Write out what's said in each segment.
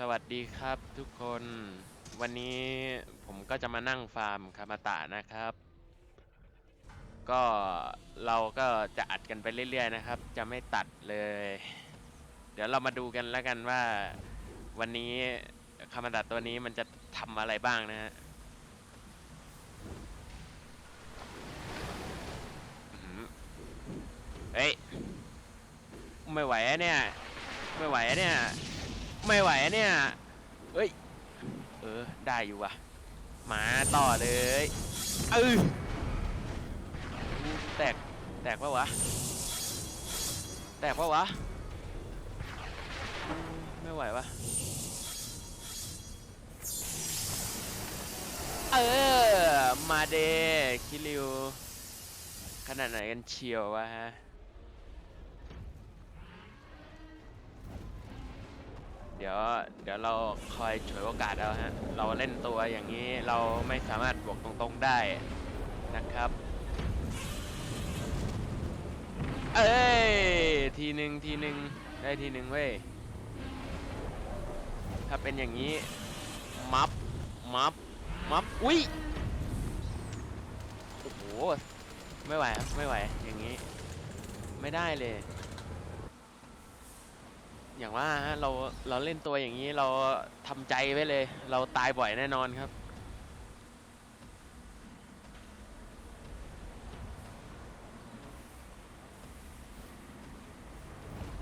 สวัสดีครับทุกคน วันนี้ผมก็จะมานั่งฟาร์มคามาตะนะครับ ก็เราก็จะอัดกันไปเรื่อยๆนะครับ จะไม่ตัดเลย เดี๋ยวเรามาดูกันแล้วกันว่า วันนี้คามาตะตัวนี้มันจะทำอะไรบ้างนะฮะเฮ้ย ไม่ไหวอะเนี่ย ไม่ไหวอะเนี่ย ไม่ไหวอะเนี่ยเฮ้ย เออ ได้อยู่ว่ะ มาต่อเลยเออแตก แตกปะวะ แตกปะวะ ไม่ไหววะเออ มาเดคิริว ขนาดไหนกันเชียววะฮะ เดี๋ยวเดี๋ยวเราคอยฉวยโอกาสเอาฮะ เราเล่นตัวอย่างนี้เราไม่สามารถบวกตรงๆได้นะครับ เอ้ยทีหนึ่งทีหนึ่งได้ทีหนึ่งเว้ย ถ้าเป็นอย่างนี้ มับ มับ มับ อุ้ยโอ้โห ไม่ไหวครับไม่ไหวอย่างนี้ ไม่ได้เลย อย่างว่าฮะเราเราเล่นตัวอย่างนี้เราทำใจไว้เลย เราตายบ่อยแน่นอนครับ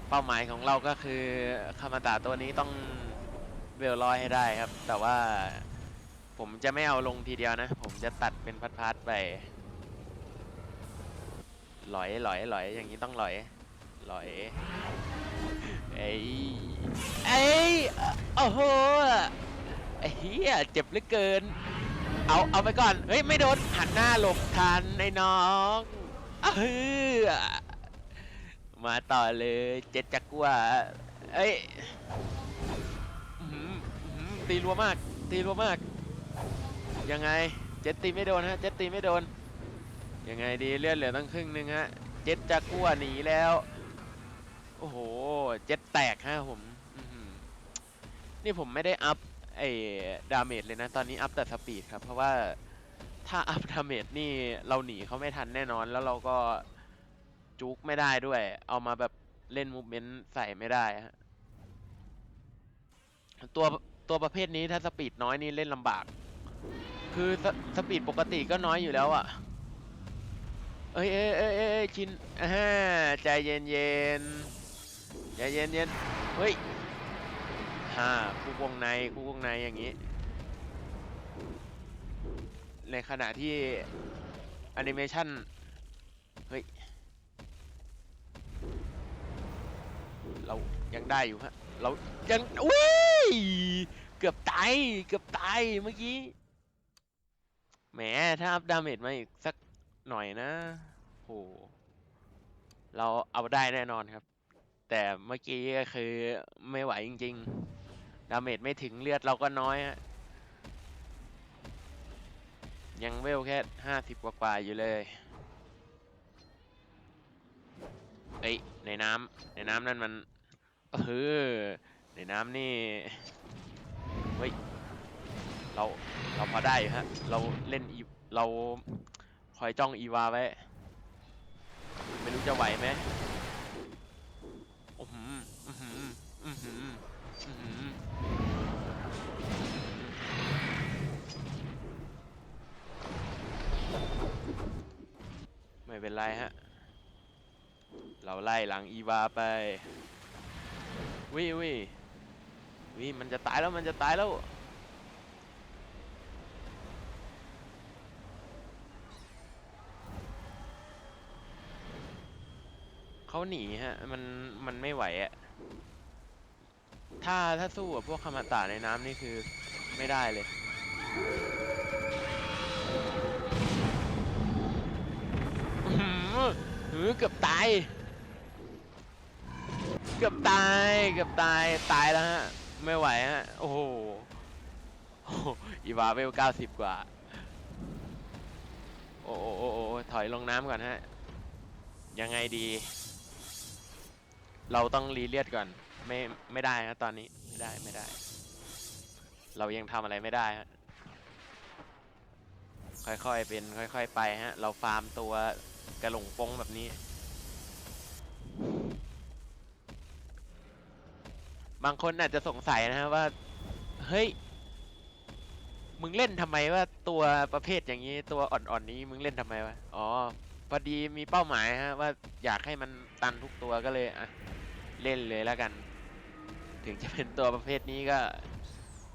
เป้าหมายของเราก็คือคามาตาตัวนี้ต้องเวลร้อยให้ได้ครับ แต่ว่าผมจะไม่เอาลงทีเดียวนะ ผมจะตัดเป็นพัดๆไปหลอยหลอยหลอยอย่างนี้ต้องหลอยหลอย เอ้ยเอ้ยโอ้โหไอ้เหี้ยเจ็บเหลือเกิน เอาเอาไปก่อน เฮ้ย ไม่โดน หันหน้าหลบทันไอ้น้องเออมาต่อเลยเจ็ดจักรว่าเอ้ยอื้อหืออื้อหือตีรัวมาก ตีรัวมาก ยังไง เจ็ดตีไม่โดนฮะ เจ็ดตีไม่โดน ยังไงดีเลือดเหลือตั้งครึ่งหนึงฮะ เจ็ดจักรว่าหนีแล้ว โอ้โห เจ็ดแตกฮะผมนี่ผมไม่ได้อัพไอ้ดาเมจเลยนะ ตอนนี้อัพแต่สปีดครับ เพราะว่าถ้าอัพดาเมจนี่เราหนีเขาไม่ทันแน่นอน แล้วเราก็จุกไม่ได้ด้วย เอามาแบบเล่นมูฟเมนต์ใส่ไม่ได้ฮะตัวตัวประเภทนี้ถ้าสปีดน้อยนี่เล่นลำบาก คือสสปีดปกติก็น้อยอยู่แล้วอะ่ะ เอ้ยเอ้ยเอ้ยเอ้ยชินอ่าใจเย็นเย็น ใจเย็นเย็นเฮ้ยฮ่าคู่วงในคู่วงในอย่างนี้ ในขณะที่แอนิเมชันเฮ้ย เรายังได้อยู่ฮะ เรายังอุ้ย เกือบตาย เกือบตายเมื่อกี้ แหม ถ้าอัพดาเมจมาอีกสักหน่อยนะ โห เราเอาได้แน่นอนครับ แต่เมื่อกี้ก็คือไม่ไหวจริงๆ ดาเมจไม่ถึงเลือดเราก็น้อยฮะ ยังเวลแค่ห้าสิบกว่าๆอยู่เลยเอ้ยในน้ำในน้ำนั่นมันเออในน้ำนี่เฮ้ยเราเราพอได้ฮะ เราเล่นอีเราคอยจ้องอีวาไว้ ไม่รู้จะไหวไหมอื้อหืออื้อหืออื้อหืออื้อหือ ไม่เป็นไรฮะ เราไล่หลังอีวาไป วิวิวิมันจะตายแล้วมันจะตายแล้ว เขาหนีฮะ มัน มันไม่ไหวอะ ถ้าถ้าสู้กับพวกคามาตาในน้ำนี่คือไม่ได้เลยอื้อหือหือเกือบตาย เกือบตาย เกือบตาย ตายแล้วฮะ ไม่ไหวฮะ โอ้โหโอ้โหอีวาเวลเก้าสิบกว่า โอ้โอ้โอ้โอ้ถอยลงน้ำก่อนฮะ ยังไงดี เราต้องรีเลียดก่อน ไม่ไม่ได้ฮะตอนนี้ไม่ได้ไม่ได้ เรายังทำอะไรไม่ได้ฮะค่อยๆเป็นค่อย ๆ ไปฮะ เราฟาร์มตัวกระหลงปงแบบนี้ บางคนอาจจะสงสัยนะฮะว่า เฮ้ย มึงเล่นทำไมว่าตัวประเภทอย่างนี้ตัวอ่อนๆนี้มึงเล่นทำไมวะ อ๋อพอดีมีเป้าหมายฮะว่าอยากให้มันตันทุกตัวก็เลยอะเล่นเลยแล้วกัน ถึงจะเป็นตัวประเภทนี้ก็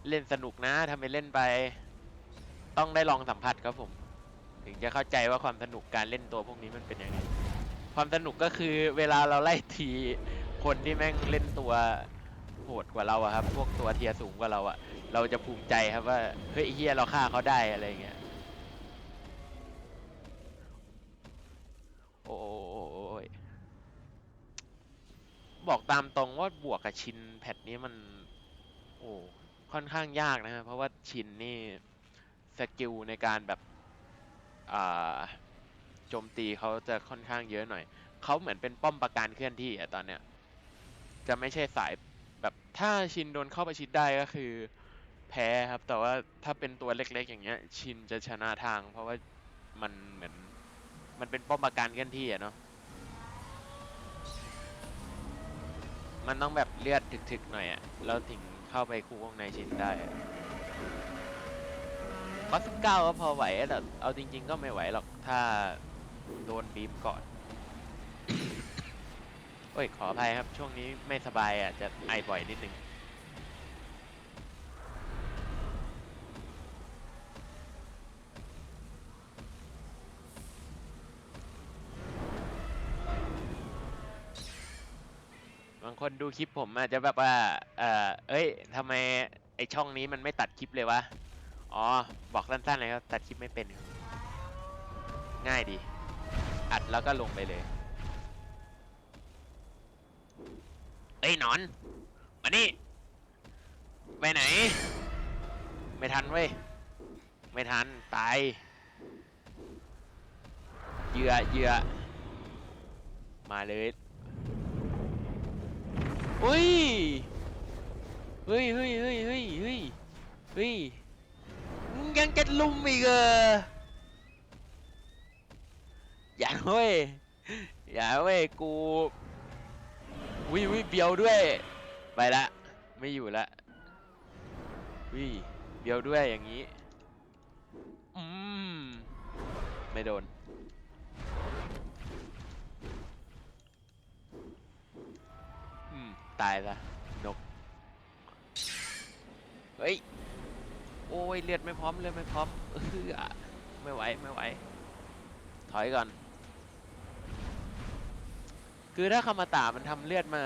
เล่นสนุกนะทำไปเล่นไป ต้องได้ลองสัมผัสครับผม ถึงจะเข้าใจว่าความสนุกการเล่นตัวพวกนี้มันเป็นยังไง ความสนุกก็คือเวลาเราไล่ทีคนที่แม่งเล่นตัวโหดกว่าเราอะครับ พวกตัวเทียสูงกว่าเราอะเราจะภูมิใจครับว่าเฮ้ยเฮียเราฆ่าเขาได้อะไรเงี้ยโอ้ย บอกตามตรงว่าบวกกับชินแพทนี้มัน โอ้ค่อนข้างยากนะครับเพราะว่าชินนี่สกิลในการแบบอ่าโจมตีเขาจะค่อนข้างเยอะหน่อย เขาเหมือนเป็นป้อมปราการเคลื่อนที่อะตอนเนี้ย จะไม่ใช่สายแบบถ้าชินโดนเข้าไปชิดได้ก็คือ แพ้ครับ แต่ว่าถ้าเป็นตัวเล็ก ๆ อย่างเงี้ย ชินจะชนะทาง เพราะว่ามันเหมือนมันเป็นป้อมปราการเคลื่อนที่อะเนาะ มันต้องแบบเลือดถึกๆหน่อยอะแล้วถึงเข้าไปคู่วงในชินได้อะก็สิบเก้าก็พอไหวแต่เอาจริง ๆ ก็ไม่ไหวหรอกถ้าโดนบีมก่อนโอ้ยขออภัยครับช่วงนี้ไม่สบายอะจะไอบ่อยนิดนึงางคนดูคลิปผมอาจจะแบบว่า เออเอ้ยทำไมไอช่องนี้มันไม่ตัดคลิปเลยวะ อ๋อ บอกสั้นๆเลยครับ ตัดคลิปไม่เป็น ง่ายดี อัดแล้วก็ลงไปเลย เอ้ยหนอน มานี่ ไปไหน ไม่ทันเว้ย ไม่ทัน ตาย เหยื่อเหยื่อมาเลย อุ้ย เฮ้ยเฮ้ยเฮ้ยเฮ้ยเฮ้ยเฮ้ยมึงยังจะลุมอีกเหรออย่าเว้ยอย่าเว้ยกูวิวิเบียวด้วย ไปละ ไม่อยู่ละวิเบียวด้วยอย่างนี้ อืม ไม่โดน ตายละนก เฮ้ย โอ้ยเลือดไม่พร้อมเลือดไม่พร้อมเออไม่ไหวไม่ไหว ถอยก่อน คือถ้าคามาตามันทำเลือดมา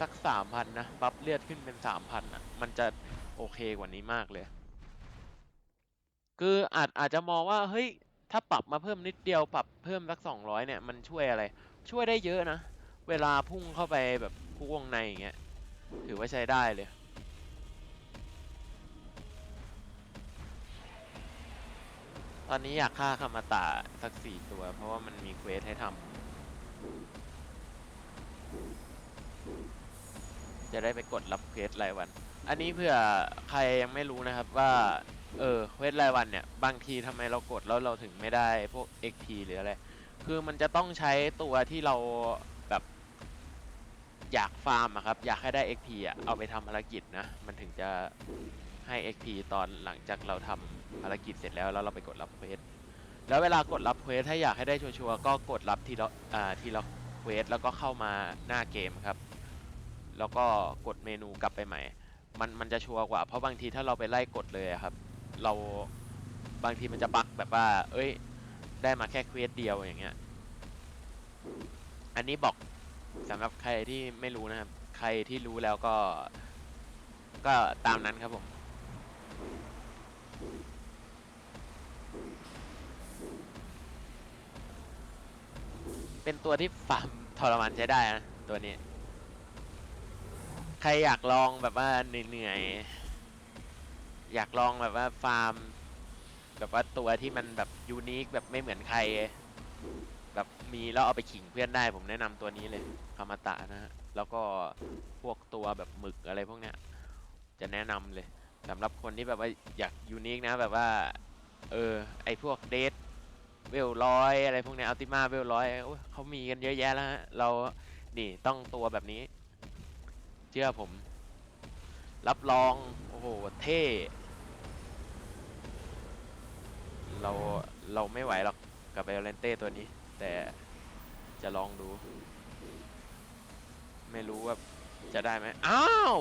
สักสามพันนะ บัฟเลือดขึ้นเป็นสามพันอะ มันจะโอเคกว่านี้มากเลย คืออาจอาจจะมองว่า เฮ้ย ถ้าปรับมาเพิ่มนิดเดียว ปรับเพิ่มสักสองร้อยเนี่ย มันช่วยอะไร ช่วยได้เยอะนะ เวลาพุ่งเข้าไปแบบ พุ่วงในอย่างเงี้ย ถือว่าใช้ได้เลย ตอนนี้อยากฆ่าคามาตะสักสี่ตัว เพราะว่ามันมีเควสให้ทำ จะได้ไปกดรับเควสรายวัน อันนี้เผื่อใครยังไม่รู้นะครับว่า เออ เควสรายวันเนี่ย บางทีทำไมเรากดแล้วเราถึงไม่ได้พวก XP หรืออะไร คือมันจะต้องใช้ตัวที่เรา อยากฟาร์มอะครับ อยากให้ได้ XP อะเอาไปทำภารกิจนะ มันถึงจะให้ XP ตอนหลังจากเราทำภารกิจเสร็จแล้วแล้วเราไปกดรับเควสแล้วเวลากดรับเควสถ้าอยากให้ได้ชัวร์ๆก็กดรับทีละอ่าทีละเควสแล้วก็เข้ามาหน้าเกมครับ แล้วก็กดเมนูกลับไปใหม่ มันมันจะชัวร์กว่า เพราะบางทีถ้าเราไปไล่กดเลยอะครับ เราบางทีมันจะบั๊กแบบว่า เอ้ย ได้มาแค่เควสเดียวอย่างเงี้ย อันนี้บอก สำหรับใครที่ไม่รู้นะครับ ใครที่รู้แล้วก็ ก็ตามนั้นครับผม เป็นตัวที่ฟาร์มทรมานใช้ได้นะตัวนี้ ใครอยากลองแบบว่าเหนื่อยๆอยากลองแบบว่าฟาร์ม แบบว่าตัวที่มันแบบยูนิคแบบไม่เหมือนใคร แบบมีแล้วเอาไปขิงเพื่อนได้ผมแนะนำตัวนี้เลยคามาตะนะฮะแล้วก็พวกตัวแบบหมึกอะไรพวกเนี้ยจะแนะนำเลยสำหรับคนที่แบบว่าอยากยูนิคนะแบบว่า เออไอพวกเดทเวลร้อยอะไรพวกเนี้อัลติมาเวลร้อยเขามีกันเยอะแยะแล้วฮะเรานี่ต้องตัวแบบนี้ เชื่อผม รับรอง โอ้โห เท่ เรา เราไม่ไหวหรอกกับเอเลนเต้ตัวนี้ แต่จะลองดู ไม่รู้ว่าจะได้ไหมอ้าว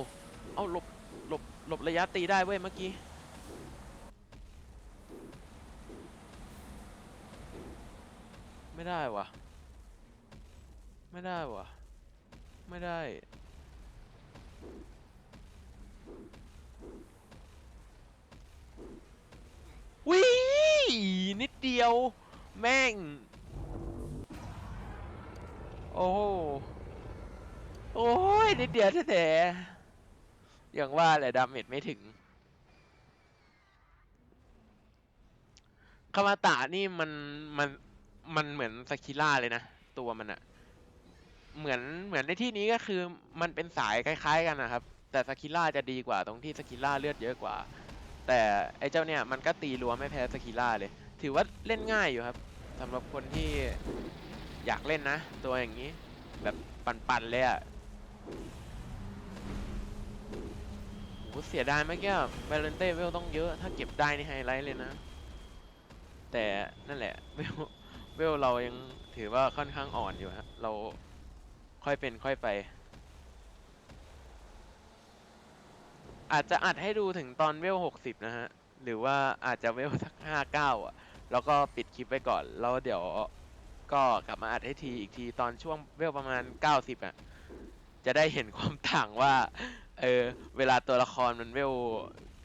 เอาหลบหลบหลบระยะตีได้เว้ยเมื่อกี้ ไม่ได้วะไม่ได้วะไม่ได้วิ่นิดเดียว แม่ง โอ้โหโอ้ยนิดเดียวแท้ๆอย่างว่าแหละดาเมจไม่ถึงคามาตะนี่มันมันมันเหมือนสกิล่าเลยนะ ตัวมันอะเหมือนเหมือนในที่นี้ก็คือมันเป็นสายคล้าย ๆ กันนะครับ แต่สกิล่าจะดีกว่าตรงที่สกิล่าเลือดเยอะกว่า แต่ไอ้เจ้าเนี่ยมันก็ตีรัวไม่แพ้สกิล่าเลย ถือว่าเล่นง่ายอยู่ครับสำหรับคนที่ อยากเล่นนะ ตัวอย่างนี้ แบบปั่นๆเลยอะโหเสียดายเมื่อกี้เวเลนเต้เวลต้องเยอะ ถ้าเก็บได้นี่ไฮไลท์เลยนะ แต่นั่นแหละเวลเวลเรายังถือว่าค่อนข้างอ่อนอยู่ฮะเราค่อยเป็นค่อยไป อาจจะอัดให้ดูถึงตอนเวลหกสิบนะฮะ หรือว่าอาจจะเวลสักห้าเก้าอะ แล้วก็ปิดคลิปไว้ก่อน แล้วเดี๋ยว ก็กลับมาอัดให้ทีอีกทีตอนช่วงเวลประมาณเก้าสิบอะ จะได้เห็นความต่างว่า เออ เวลาตัวละครมันเวล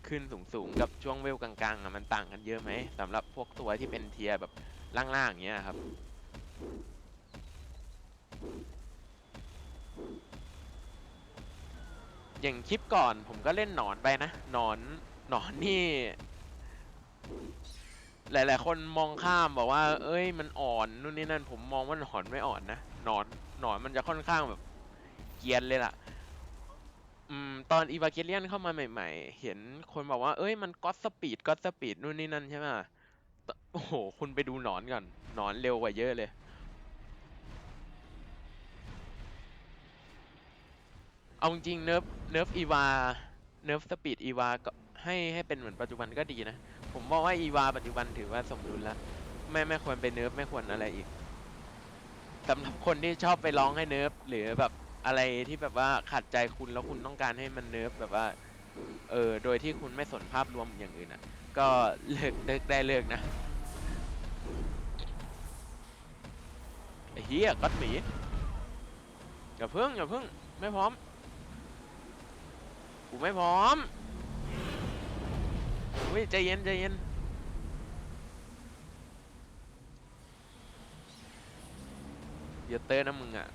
ขึ้นสูงๆ กับช่วงเวลกลางๆอะมันต่างกันเยอะไหมสำหรับพวกตัวที่เป็นเทียแบบล่างๆอย่างเงี้ยครับ อย่างคลิปก่อนผมก็เล่นหนอนไปนะหนอนหนอนนี่ หลาย ๆ คนมองข้ามบอกว่า เอ้ย มันอ่อนนู่นนี่นั่น ผมมองว่าหนอนไม่อ่อนนะหนอนหนอนมันจะค่อนข้างแบบเกียนเลยล่ะ อืม ตอนอีวาเกเลียนเข้ามาใหม่ ๆ เห็นคนบอกว่า เอ้ย มันก็อตสปีดก็อตสปีดนู่นนี่นั่นใช่ไหมโอ้โห คุณไปดูหนอนก่อน หนอนเร็วกว่าเยอะเลย เอาจริงเนิร์ฟเนิร์ฟอีวา เนิร์ฟสปีดอีวาก็ให้ให้เป็นเหมือนปัจจุบันก็ดีนะ ผมมองว่าอีวาปัจจุบันถือว่าสมดุลแล้วไม่ไม่ควรไปเนิร์ฟไม่ควรอะไรอีกสำหรับคนที่ชอบไปร้องให้เนิร์ฟหรือแบบอะไรที่แบบว่าขัดใจคุณแล้วคุณต้องการให้มันเนิร์ฟแบบว่า เออโดยที่คุณไม่สนภาพรวมอย่างอื่นอะ ก็เลิกเลิกได้เลิกนะไอ้เฮียกัดหมีอย่าเพิ่งอย่าเพิ่งไม่พร้อมกูไม่พร้อม อุ้ยใจเย็นใจเย็นเดี๋ยวเตอร์นะมึงอะ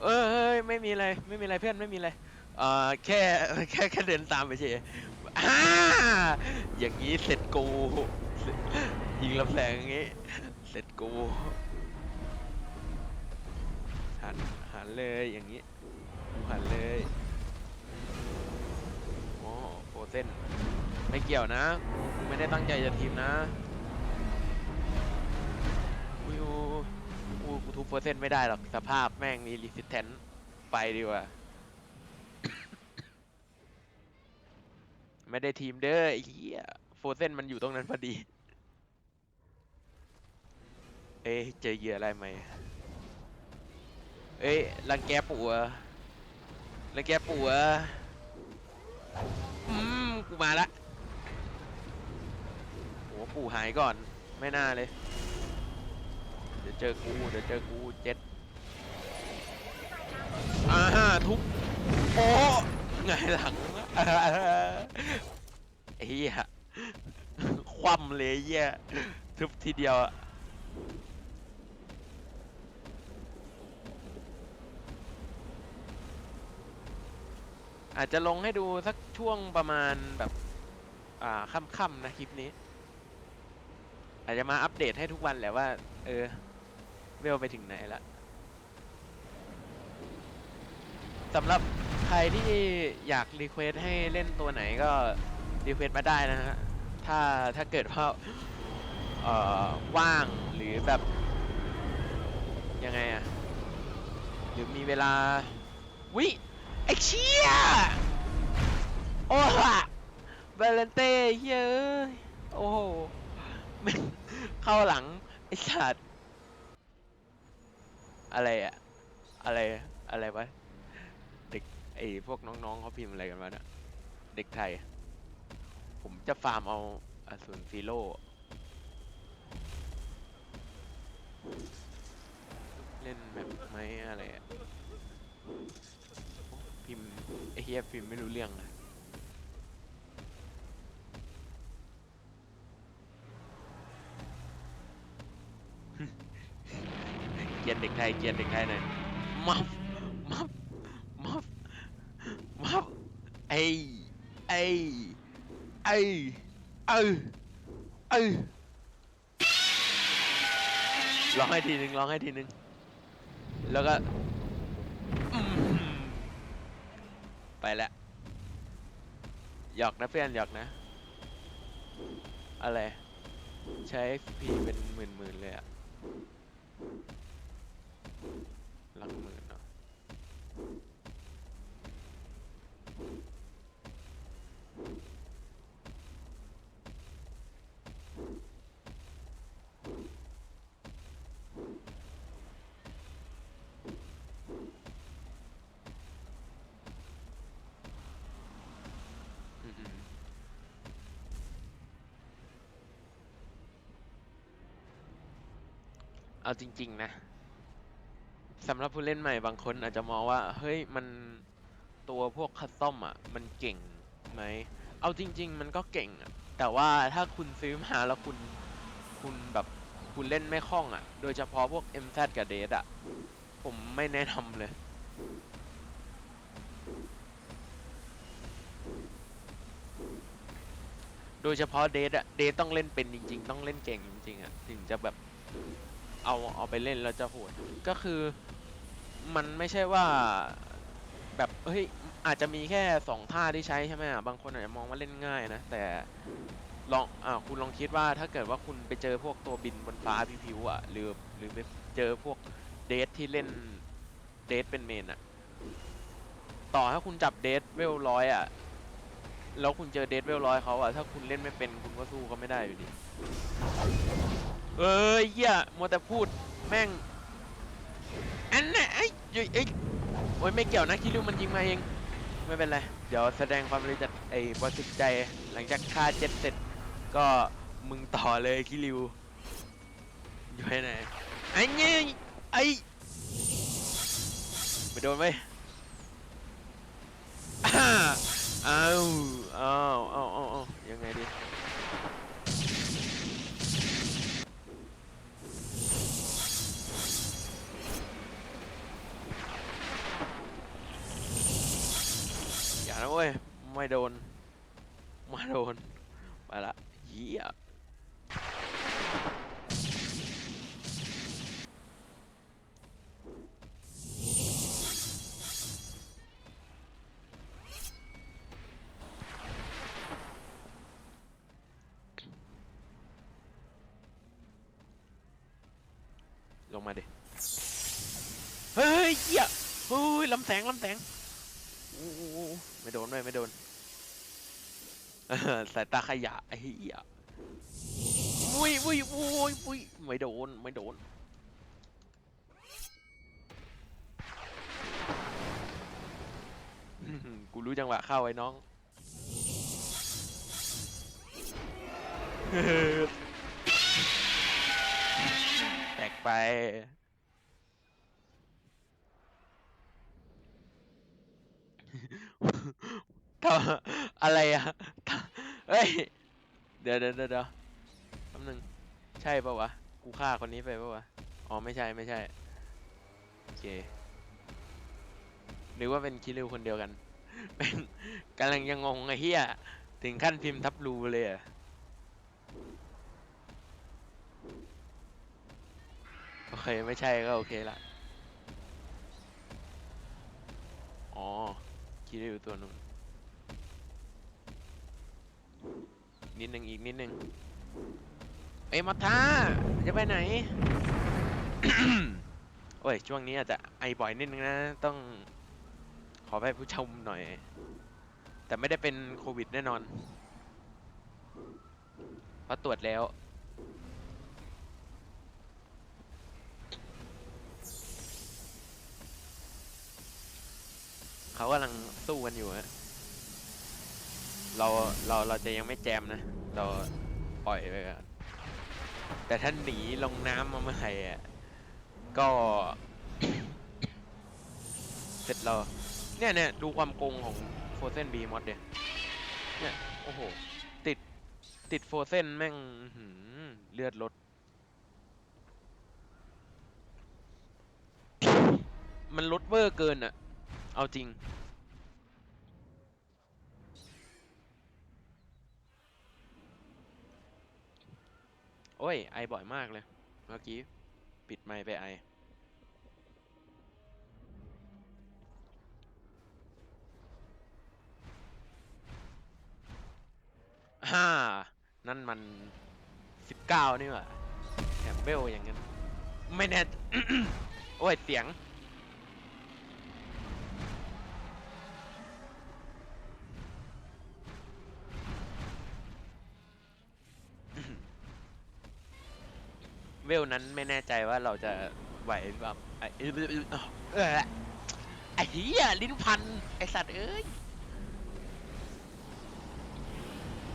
เอ้ยเอ้ยไม่มีอะไรไม่มีอะไรเพื่อนไม่มีอะไร เอ่อแค่แค่แค่เดินตามไปเฉยอ่าอย่างนี้เสร็จกู ยิงลำแสงอย่างงี้ เสร็จกู หันหันเลยอย่างนี้หันเลยโอ้โปรเซน ไม่เกี่ยวนะกูไม่ได้ตั้งใจจะทีมนะอุ้ยอู้อู้กูทุบโปรเซนไม่ได้หรอกสภาพแม่งมีรีสิสแทนไปดีกว่า ไม่ได้ทีมเด้อไอ้เหี้ยโฟเซนมันอยู่ตรงนั้นพอดี เอ๊ะเจอเหยื่ออะไรไหมเอ้ยรังแกปู่เหรอรังแกปู่เหรออืมกูมาละ โหปู่หายก่อน ไม่น่าเลย เดี๋ยวเจอกู เดี๋ยวเจอกูเจ็ดอ่าทุบโอ้ไงหลังไอ้เหี้ยคว่ำเลยเหี้ยทุบทีเดียวอะอาจจะลงให้ดูสักช่วงประมาณแบบ อ่าค่ำๆนะคลิปนี้ อาจจะมาอัปเดตให้ทุกวันแหละว่า เออเวลไปถึงไหนละสำหรับใครที่อยากรีเควสให้เล่นตัวไหนก็รีเควสมาได้นะฮะ ถ้าถ้าเกิดว่าเอ่อว่างหรือแบบ ยังไงอะหรือมีเวลา วิไอเชี่ยโอ้ฮะเบลเลนเต้เฮ้ยอ้ยโอ้โห แม่งเข้าหลังไอสัตว์อะไรอะอะไรอะไรวะเด็กไอพวกน้องๆเขาพิมพ์อะไรกันวะเนี่ยเด็กไทย ผมจะฟาร์มเอาอสูรฟีโร่เล่นแบบไหมอะไรอะพิมพ์ไอเฮียพิมพ์ไม่รู้เรื่องเลยนเด็กไทยเกลียนเด็กไทยหน่อยมับมับมับมับไอ้ไอ้ไอ้เออเออร้องให้ทีนึงร้องให้ทีนึง แล้วก็อื้อหือไปแล้วหยอกนะเพื่อนหยอกนะ อะไร ใช้ XP เป็นหมื่นๆเลยอะ หลักหมื่นเนาะเอาจริง ๆ นะ สำหรับผู้เล่นใหม่บางคนอาจจะมองว่า เฮ้ยมันตัวพวกคัสตอมอะ มันเก่งไหม เอาจริง ๆ มันก็เก่งอะ แต่ว่าถ้าคุณซื้อมาแล้วคุณคุณแบบคุณเล่นไม่คล่องอะ โดยเฉพาะพวก MZ กับเดทอะ ผมไม่แนะนำเลยโดยเฉพาะเดทอะเดทต้องเล่นเป็นจริง ๆ ต้องเล่นเก่งจริงๆอะถึงจะแบบเอาเอาไปเล่นแล้วจะโหดก็คือ มันไม่ใช่ว่าแบบเฮ้ยอาจจะมีแค่สองท่าที่ใช้ใช่ไหมอะบางคนอาจจะมองว่าเล่นง่ายนะ แต่ลองอ่าคุณลองคิดว่าถ้าเกิดว่าคุณไปเจอพวกตัวบินบนฟ้าพิวๆอะหรือหรือไปเจอพวกเดทที่เล่นเดทเป็นเมนอะ ต่อให้คุณจับเดทเวลร้อยอะแล้วคุณเจอเดทเวลร้อยเขาอะถ้าคุณเล่นไม่เป็นคุณก็สู้เขาไม่ได้อยู่ดี เอ้ยเหี้ยมัวแต่พูดแม่ง อันน่ะไอ้ยเอ้ยเอ้ยโอ้ยไม่เกี่ยวนะคิริวมันยิงมาเอง ไม่เป็นไร เดี๋ยวแสดงความบริสุทธิ์ไอ้บริสุทธิ์ใจหลังจากฆ่าเจ็ดเสร็จ ก็มึงต่อเลยคิริวอยู่ไหนไหนไอ้เนี่ยไอ้ไม่โดนไหมอ้าอ้าวอ้าวอ้าวอ้าวอ้าวยังไงดี โดนม่โดนไปละเหี้ยลงมาดิ เฮ้ยเหี้ยเฮ้ยลำแสงลำแสงโอ้ไม่โดนด้วยไม่โดน สายตาขยะไอ้เหี้ยวุ้ยวุ้ยวุ้ยวุ้ยไม่โดน ไม่โดน กูรู้จังหวะเข้าไอ้น้อง แตกไป ทำอะไรอะเฮ้ย เดี๋ยวเดี๋ยวเดี๋ยวแป๊บนึง ใช่ปะวะ กูฆ่าคนนี้ไปปะวะ อ๋อไม่ใช่ไม่ใช่ โอเค หรือว่าเป็นคิริวคนเดียวกัน เป็นกำลังยังงงไอ้เหี้ย ถึงขั้นพิมพ์ทับรูเลยอะโอเคไม่ใช่ก็โอเคละอ๋อคิดได้อยู่ตัวนึ นิดนึงอีกนิดนึงเอ้ยมาท้าจะไปไหน โอ้ยช่วงนี้อาจจะไอบ่อยนิดนึงนะ ต้อง ขอไปผู้ชมหน่อย แต่ไม่ได้เป็นโควิดแน่นอนเพราะตรวจแล้วเขากำลังสู้กันอยู่ฮะ เราเราเราจะยังไม่แจมนะ เราปล่อยไปก่อนแต่ถ้าหนีลงน้ำมาเมื่อไหร่อะก็ เสร็จเราเนี่ยเนี่ยดูความโกงของโฟเซนบีมอดเดียเนี่ย โอ้โห ติดติดโฟเซนแม่งเลือดลด มันลดเวอร์เกินอะเอาจริง โอ้ย ไอบ่อยมากเลย เมื่อกี้ ปิดไมค์ไปไอ ฮ่า นั่นมันสิบเก้านี่หว่าแถมเบลอย่างนั้นไม่แน่ โอ้ย เสียง เวลนั้นไม่แน่ใจว่าเราจะไหวหรือเปล่าไอ้เออไอ้เหี้ยลิ้นพัน ไอสัตว์เอ้ย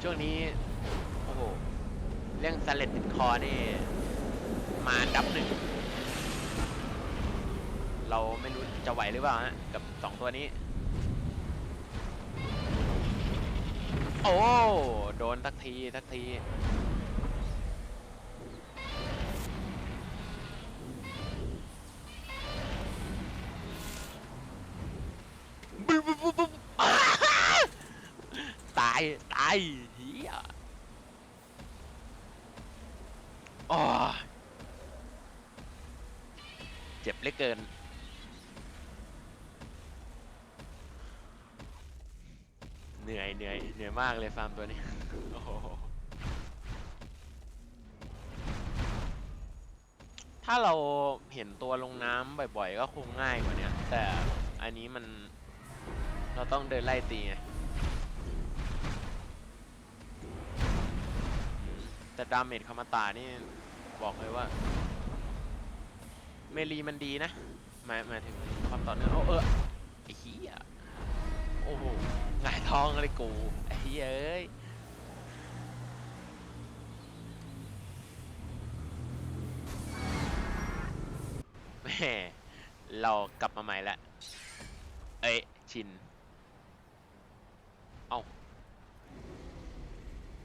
ช่วงนี้ โอ้โห เรื่องสเลดติดคอนี่ มาดับหนึ่ง เราไม่รู้จะไหวหรือเปล่าฮะ กับสองตัวนี้ โอ้ โดนสักทีสักที บึ้บบึ้บบึ้บบึ้บอ้าตายตายเฮียอ๋อเจ็บเหลือเกิน เหนื่อยเหนื่อยเหนื่อยมากเลยฟาร์มตัวนี้โอ้โหถ้าเราเห็นตัวลงน้ำบ่อยๆ ก็คงง่ายกว่านี้แต่อันนี้มันเราต้องเดินไล่ตีไง แต่ดาเมจคามาตานี่บอกเลยว่า เมลีมันดีนะหมายหมายถึงความต่อเนื่องเอาเออไอ้เหี้ยโอ้โหงายท้องเลยกูไอ้เหี้ยเอ้ยแม่เรากลับมาใหม่ละเอ้ยชิน เอ้า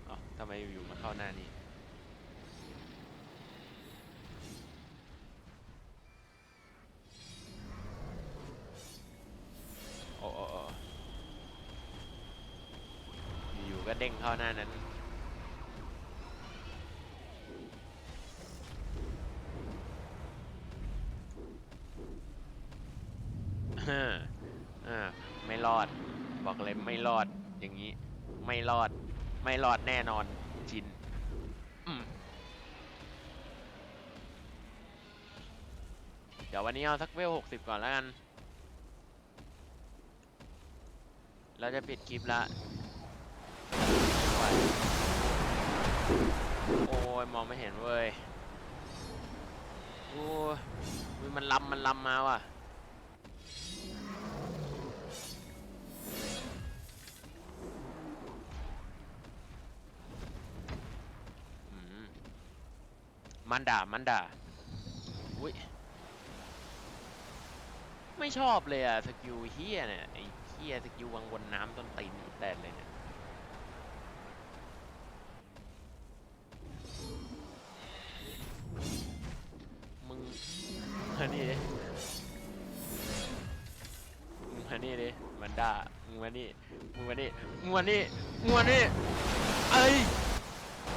เอ้าทำไมอยู่ๆมาเข้าหน้านี้ โอ้โอ้โอ้อยู่ๆก็ เด้งเข้าหน้านั้นอ่าอ่าไม่รอด บอกเลยไม่รอดอย่างนี้ ไม่รอด ไม่รอดแน่นอนจินเดี๋ยววันนี้เอาสักเวลหกสิบก่อนแล้วกัน เราจะปิดคลิปละไหว โอ้ยมองไม่เห็นเว้ย โอ้ยมันลำมันลำมาว่ะ มันด่ามันด่า อุ้ย ไม่ชอบเลยอะสกิลเฮียเนี่ยไอ้เฮียสกิลวังวนน้ำต้นตีนแต่เลยเนี่ย นี่มึงมานี่มึงมานี่มึงมานี่เอ้ย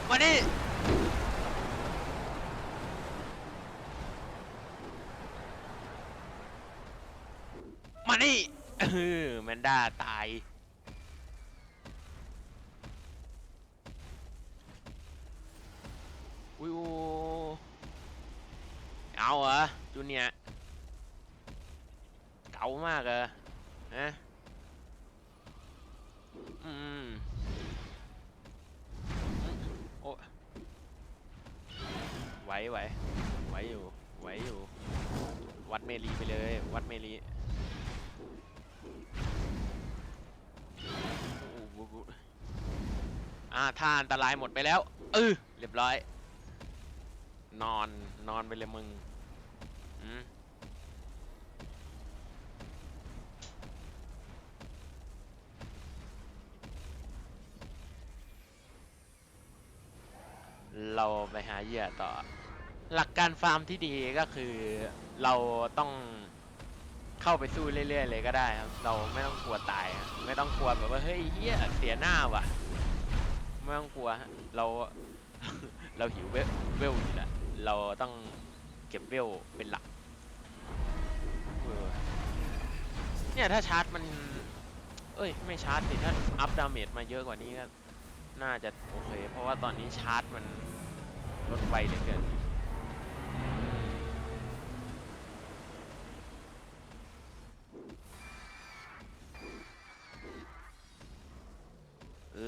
มานี่มานี่เออมนด้าตายอุ้ยโอ้เอาเหรอจูเนียเก๋ามากเหรอฮะ อืมโอ้ไหวไหวไหวอยู่ไหวอยู่ วัดเมลีไปเลย วัดเมลีโอ้โหอ่าท่าอันตรายหมดไปแล้วเออเรียบร้อย นอนนอนไปเลยมึงอืม เราไปหาเหยื่อต่อ หลักการฟาร์มที่ดีก็คือเราต้องเข้าไปสู้เรื่อยๆเลยก็ได้ครับ เราไม่ต้องกลัวตายครับไม่ต้องกลัวแบบว่าเฮ้ยเฮียเสียหน้าว่ะ ไม่ต้องกลัวฮะเรา เราหิวเวลเวลอยู่แหละเราต้องเก็บเวลเป็นหลักเออเนี่ยถ้าชาร์จมัน เอ้ยไม่ชาร์จดิถ้าอัพดาเมจมาเยอะกว่านี้ก็น่าจะโอเค เพราะว่าตอนนี้ชาร์จมัน ลดไวเหลือเกิน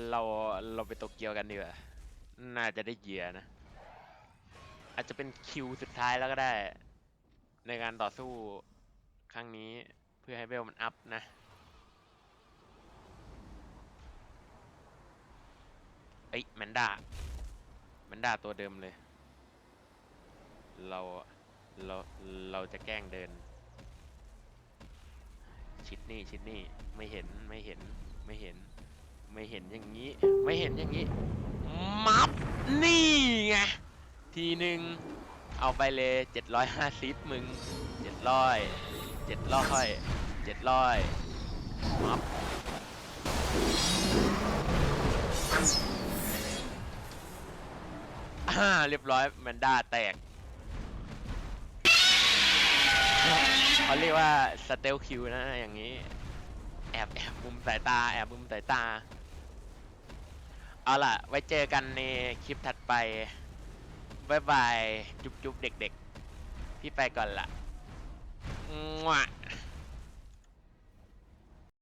เราเราไปโตเกียวกันดีกว่า น่าจะได้เหยื่อนะ อาจจะเป็นคิวสุดท้ายแล้วก็ได้ ในการต่อสู้ครั้งนี้เพื่อให้เวลมันอัพนะ เอ้ยแมนด้า มันด้าตัวเดิมเลย เรา เรา เราจะแกล้งเดิน ชิดนี่ชิดนี่ไม่เห็นไม่เห็นไม่เห็น ไม่เห็นอย่างนี้ ไม่เห็นอย่างนี้ มับนี่ไงทีหนึ่งเอาไปเลยเจ็ดร้อยห้าสิบมึงเจ็ดร้อยเจ็ดร้อยเจ็ดร้อยมับ เรียบร้อยแมนด้าแตกเขาเรียกว่าสเตลคิวนะอย่างนี้ แอบแอบมุมสายตา แอบมุมสายตา เอาล่ะ ไว้เจอกันในคลิปถัดไปบายบาย จุ๊บจุ๊บเด็กๆ พี่ไปก่อนละมั่ว